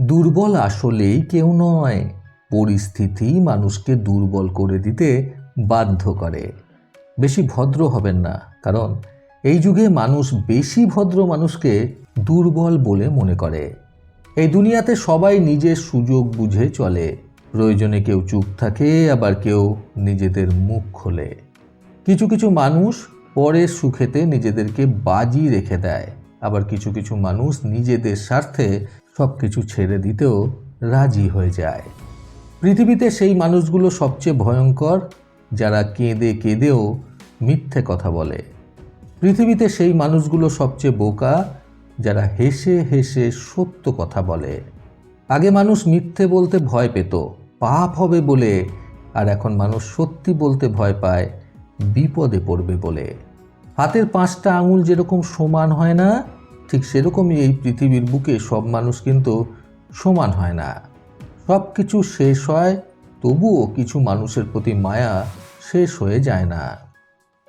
দুর্বল আসলেই কেউ নয়। পরিস্থিতি মানুষকে দুর্বল করে দিতে বাধ্য করে। বেশি ভদ্র হবেন না, কারণ এই যুগে মানুষ বেশি ভদ্র মানুষকে দুর্বল বলে মনে করে। এই দুনিয়াতে সবাই নিজের সুযোগ বুঝে চলে। প্রয়োজনে কেউ চুপ থাকে, আবার কেউ নিজেদের মুখ খোলে। কিছু কিছু মানুষ পরের সুখেতে নিজেদেরকে বাজি রেখে দেয়। আবার কিছু কিছু মানুষ নিজেদের স্বার্থে সব কিছু ছেড়ে দিতেও রাজি হয়ে যায়। পৃথিবীতে সেই মানুষগুলো সবচেয়ে ভয়ঙ্কর, যারা কেঁদে কেঁদেও মিথ্যে কথা বলে। পৃথিবীতে সেই মানুষগুলো সবচেয়ে বোকা, যারা হেসে হেসে সত্য কথা বলে। আগে মানুষ মিথ্যে বলতে ভয় পেত, পাপ হবে বলে, আর এখন মানুষ সত্যি বলতে ভয় পায়, বিপদে পড়বে বলে। হাতের পাঁচটা আঙুল যেরকম সমান হয় না ঠিক সেরকমই এই পৃথিবীর বুকে সব মানুষ কিন্তু সমান হয় না। সব কিছু শেষ হয়, তবুও কিছু মানুষের প্রতি মায়া শেষ হয়ে যায় না।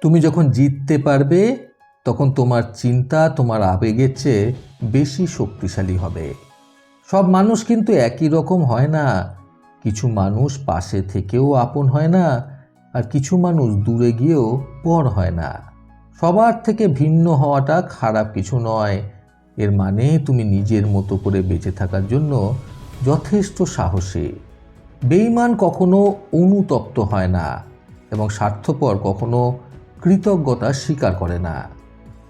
তুমি যখন জিততে পারবে, তখন তোমার চিন্তা, তোমার আবেগের চেয়ে বেশি শক্তিশালী হবে। সব মানুষ কিন্তু একই রকম হয় না। কিছু মানুষ পাশে থেকেও আপন হয় না, আর কিছু মানুষ দূরে গিয়েও পর হয় না। সবার থেকে ভিন্ন হওয়াটা খারাপ কিছু নয়। এর মানে তুমি নিজের মতো করে বেঁচে থাকার জন্য যথেষ্ট সাহসী। বেইমান কখনো অনুতপ্ত হয় না এবং স্বার্থপর কখনো কৃতজ্ঞতা স্বীকার করে না।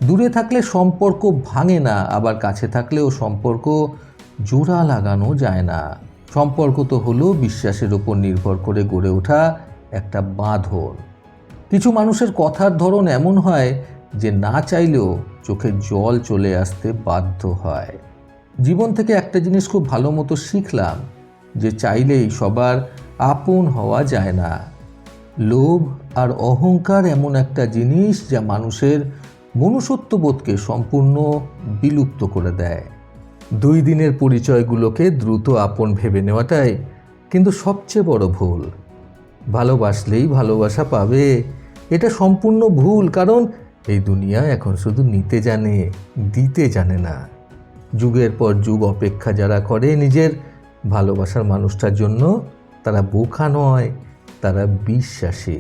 দূরে থাকলে সম্পর্ক ভাঙে না, আবার কাছে থাকলেও সম্পর্ক জোড়া লাগানো যায় না। সম্পর্ক তো হলো বিশ্বাসের উপর নির্ভর করে গড়ে ওঠা একটা বাঁধন। কিছু মানুষের কথার ধরন এমন হয় যে না চাইলেও চোখে জল চলে আসতে বাধ্য হয়। জীবন থেকে একটা জিনিস খুব ভালো মতো শিখলাম, যে চাইলেই সবার আপন হওয়া যায় না। লোভ আর অহংকার এমন একটা জিনিস যা মানুষের মনুষ্যত্ববোধকে সম্পূর্ণ বিলুপ্ত করে দেয়। দুই দিনের পরিচয়গুলোকে দ্রুত আপন ভেবে নেওয়াটাই কিন্তু সবচেয়ে বড় ভুল। ভালোবাসলেই ভালোবাসা পাবে, এটা সম্পূর্ণ ভুল, কারণ এই দুনিয়া এখন শুধু নিতে জানে, দিতে জানে না। যুগের পর যুগ অপেক্ষা যারা করে নিজের ভালোবাসার মানুষটার জন্য, তারা বোকা নয়, তারা বিশ্বাসী।